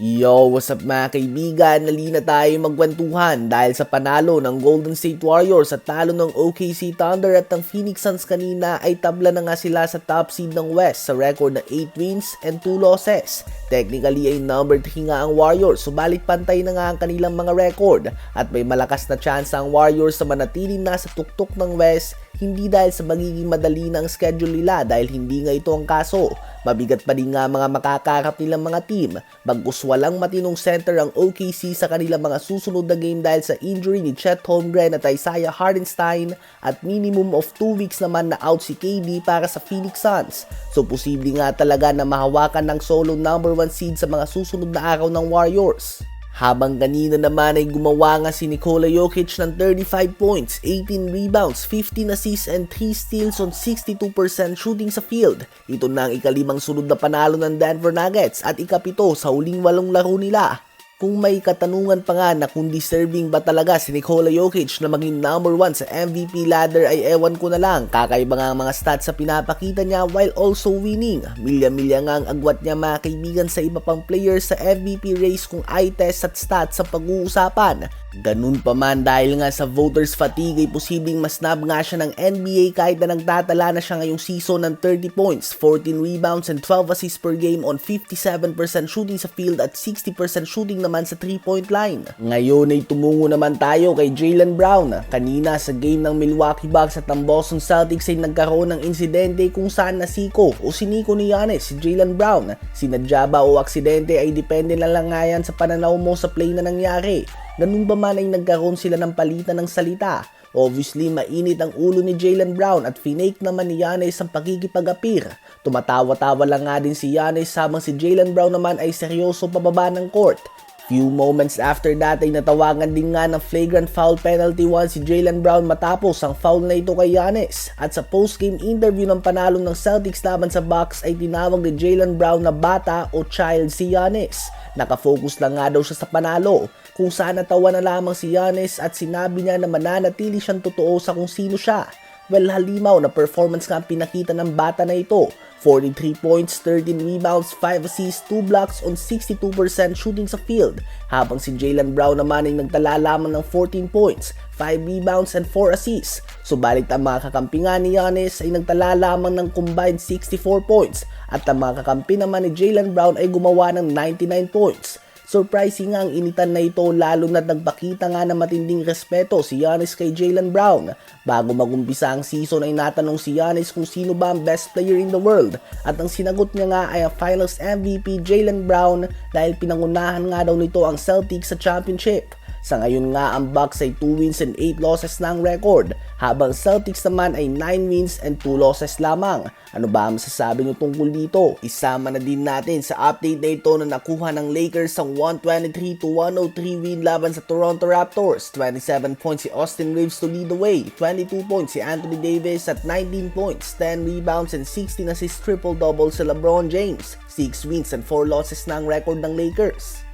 Yo, what's up mga kaibigan? Nalina tayo magkwentuhan dahil sa panalo ng Golden State Warriors at talo ng OKC Thunder at ng Phoenix Suns kanina ay tabla na nga sila sa top seed ng West sa record na 8 wins and 2 losses. Technically ay number 3 nga ang Warriors subalit pantay na nga ang kanilang mga record at may malakas na chance ang Warriors na manatili na sa tuktok ng West hindi dahil sa magiging madali ng schedule nila dahil hindi nga ito ang kaso. Mabigat pa din nga mga makakarap nilang mga team. Bagkus walang matinong center ang OKC sa kanilang mga susunod na game dahil sa injury ni Chet Holmgren at Isaiah Hardenstein at minimum of 2 weeks naman na out si KD para sa Phoenix Suns. So posible nga talaga na mahawakan ng solo number 1 seed sa mga susunod na araw ng Warriors. Habang kanina naman ay gumawa nga si Nikola Jokic ng 35 points, 18 rebounds, 15 assists and 3 steals on 62% shooting sa field. Ito na ang ikalimang sunod na panalo ng Denver Nuggets at ikapito sa huling walong laro nila. Kung may katanungan pa nga na kung deserving ba talaga si Nikola Jokic na maging number 1 sa MVP ladder ay ewan ko na lang. Kakaiba nga ang mga stats sa pinapakita niya while also winning. Milya-milya nga ang agwat niya mga kaibigan sa iba pang players sa MVP race kung eye test at stats sa pag-uusapan. Ganun pa man dahil nga sa voters fatigue ay posibleng mas nab nga siya ng NBA kahit na nagtatala na siya ngayong season ng 30 points, 14 rebounds and 12 assists per game on 57% shooting sa field at 60% shooting naman sa 3-point line. Ngayon ay tumungo naman tayo kay Jalen Brown. Kanina sa game ng Milwaukee Bucks at ng Boston Celtics ay nagkaroon ng insidente kung saan nasiko o siniko ni Giannis si Jalen Brown. Sinadya ba o aksidente ay depende na lang nga yan sa pananaw mo sa play na nangyari. Ganun ba man ay nagkaroon sila ng palitan ng salita. Obviously, mainit ang ulo ni Jalen Brown at finake naman ni Giannis ang pagkikipag-apir. Tumatawa-tawa lang nga din si Giannis habang si Jalen Brown naman ay seryoso pababa ng court. Few moments after that ay natawagan din nga ng flagrant foul penalty one si Jalen Brown matapos ang foul na ito kay Giannis. At sa post-game interview ng panalo ng Celtics laban sa Bucks ay tinawag ni Jalen Brown na bata o child si Giannis. Nakafocus lang nga daw siya sa panalo kung saan natawa na lamang si Giannis at sinabi niya na mananatili siyang totoo sa kung sino siya. Well, halimaw na performance nga pinakita ng bata na ito. 43 points, 13 rebounds, 5 assists, 2 blocks on 62% shooting sa field. Habang si Jalen Brown naman ay nagtala lamang ng 14 points, 5 rebounds and 4 assists. Subalit ang mga kakampi nga ni Giannis ay nagtala lamang ng combined 64 points at ang mga kakampi naman ni Jalen Brown ay gumawa ng 99 points. Surprising nga ang initan na ito lalo na nagpakita nga ng matinding respeto si Giannis kay Jalen Brown. Bago magumpisa ang season ay natanong si Giannis kung sino ba ang best player in the world at ang sinagot niya nga ay ang Finals MVP Jalen Brown dahil pinangunahan nga daw nito ang Celtics sa championship. Sa ngayon nga ang Bucks ay 2 wins and 8 losses na record, habang Celtics naman ay 9 wins and 2 losses lamang. Ano ba ang masasabi nyo tungkol dito? Isama na din natin sa update na ito na nakuha ng Lakers ang 123 to 103 win laban sa Toronto Raptors. 27 points si Austin Reeves to lead the way, 22 points si Anthony Davis at 19 points, 10 rebounds and 16 assists triple-double si LeBron James. 6 wins and 4 losses na ang record ng Lakers.